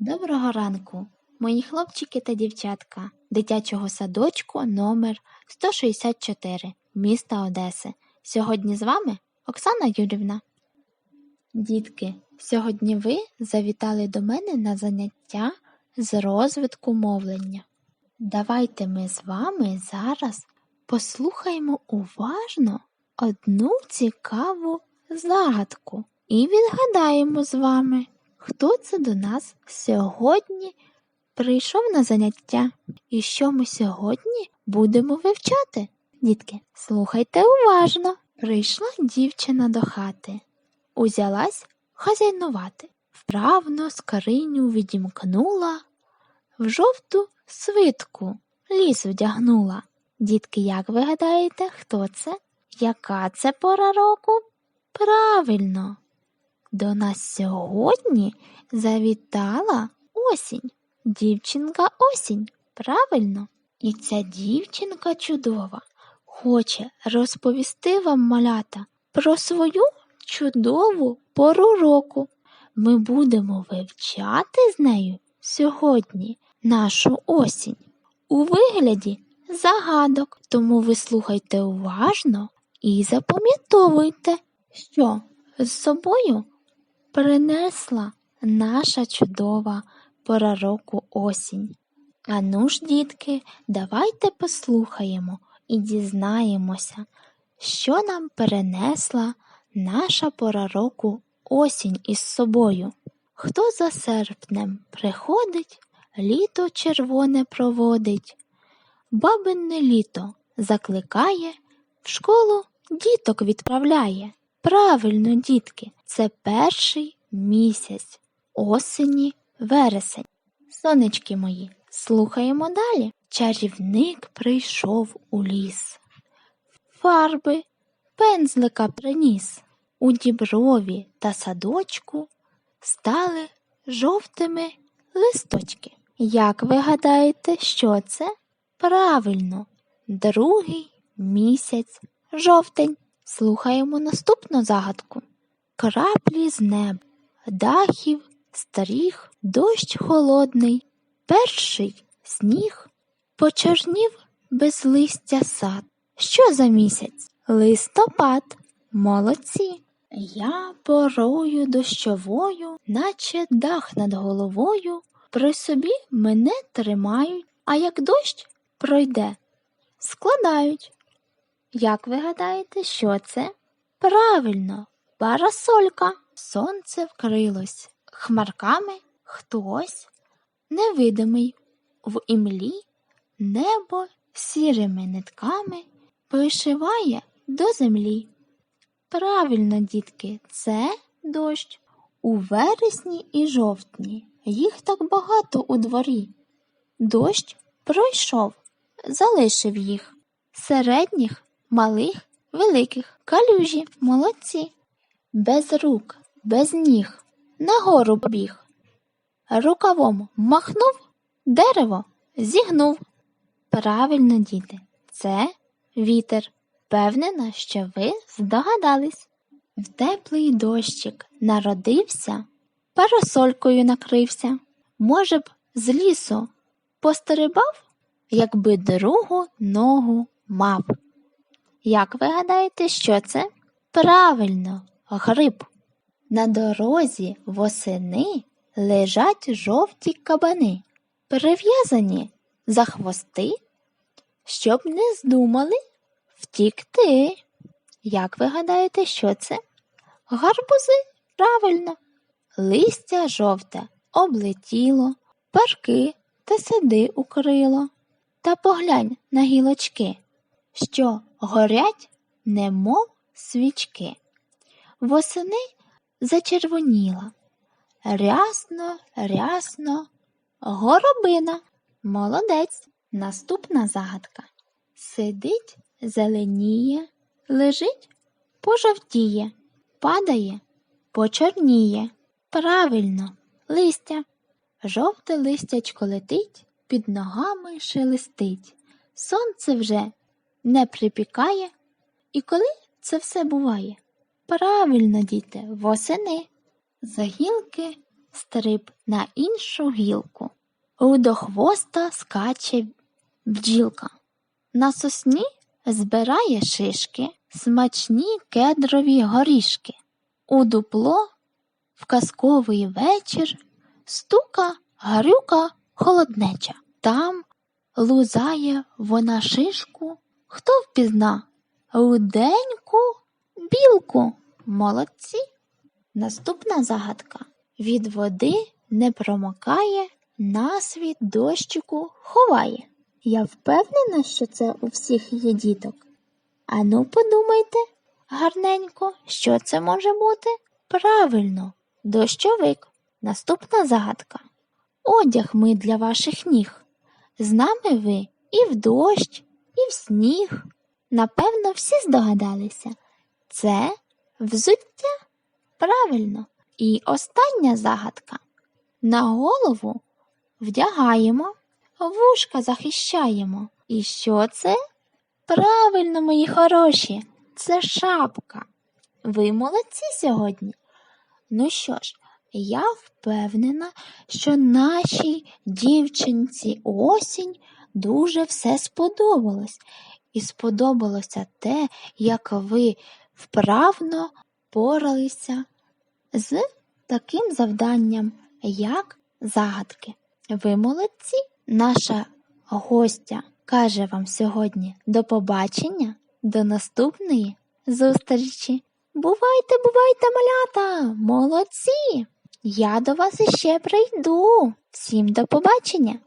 Доброго ранку, мої хлопчики та дівчатка дитячого садочку номер 164 міста Одеси. Сьогодні з вами Оксана Юрівна. Дітки, сьогодні ви завітали до мене на заняття з розвитку мовлення. Давайте ми з вами зараз послухаємо уважно одну цікаву загадку і відгадаємо з вами, хто це до нас сьогодні прийшов на заняття і що ми сьогодні будемо вивчати. Дітки, слухайте уважно. Прийшла дівчина до хати, узялась хазяйнувати, вправно скариню відімкнула, в жовту свитку ліс вдягнула. Дітки, як ви гадаєте, хто це? Яка це пора року? Правильно, до нас сьогодні завітала осінь. Дівчинка осінь, правильно? І ця дівчинка чудова хоче розповісти вам малята про свою чудову пору року. Ми будемо вивчати з нею сьогодні нашу осінь у вигляді загадок. Тому ви слухайте уважно і запам'ятовуйте, що з собою принесла наша чудова пора року осінь. Ану ж, дітки, давайте послухаємо і дізнаємося, що нам перенесла наша пора року осінь із собою. Хто за серпнем приходить, літо червоне проводить, бабине літо закликає, в школу діток відправляє. Правильно, дітки, це перший місяць осені вересень. Сонечки мої, слухаємо далі. Чарівник прийшов у ліс. Фарби пензлика приніс. У діброві та садочку стали жовтими листочки. Як ви гадаєте, що це? Правильно, другий місяць жовтень. Слухаємо наступну загадку. Краплі з неба, дахів, стріх, дощ холодний, перший сніг, почорнів без листя сад. Що за місяць? Листопад. Молодці. Я порою дощовою, наче дах над головою, при собі мене тримають, а як дощ пройде, складають. Як ви гадаєте, що це? Правильно, парасолька. Сонце вкрилось хмарками хтось невидимий в імлі, небо сірими нитками вишиває до землі. Правильно, дітки, це дощ. У вересні і жовтні їх так багато у дворі. Дощ пройшов, залишив їх. Середніх, малих, великих, калюжі, молодці. Без рук, без ніг, нагору побіг. Рукавом махнув, дерево зігнув. Правильно, діти, це вітер. Впевнена, що ви здогадались. В теплий дощик народився, парасолькою накрився. Може б, з лісу постерибав, якби другу ногу мав. Як ви гадаєте, що це? Правильно, гриб. На дорозі восени лежать жовті кабани, перев'язані за хвости, щоб не здумали втікти. Як ви гадаєте, що це? Гарбузи правильно. Листя жовте облетіло, парки та сади укрило. Та поглянь на гілочки, що горять, немов свічки. Восени зачервоніла. Рясно, рясно, горобина. Молодець. Наступна загадка. Сидить, зеленіє, лежить, пожовтіє, падає, почорніє. Правильно, листя. Жовте листячко летить, під ногами шелестить. Сонце вже не припікає. І коли це все буває? Правильно, діти, восени. За гілки стриб на іншу гілку. У до хвоста скаче бджілка. На сосні збирає шишки, смачні кедрові горішки. У дупло в казковий вечір стука, гарюка, холоднеча. Там лузає вона шишку, хто впізна? Руденьку білку. Молодці. Наступна загадка. Від води не промокає, насвіт дощику ховає. Я впевнена, що це у всіх є діток. Ану, подумайте гарненько, що це може бути? Правильно, дощовик. Наступна загадка. Одяг ми для ваших ніг. З нами ви і в дощ, і сніг. Напевно, всі здогадалися. Це взуття. Правильно. І остання загадка. На голову вдягаємо, вушка захищаємо. І що це? Правильно, мої хороші, це шапка. Ви молодці сьогодні. Ну що ж, я впевнена, що нашій дівчинці осінь дуже все сподобалось. І сподобалося те, як ви вправно поралися з таким завданням, як загадки. Ви молодці. Наша гостя каже вам сьогодні до побачення, до наступної зустрічі. Бувайте, бувайте, малята! Молодці! Я до вас іще прийду. Всім до побачення!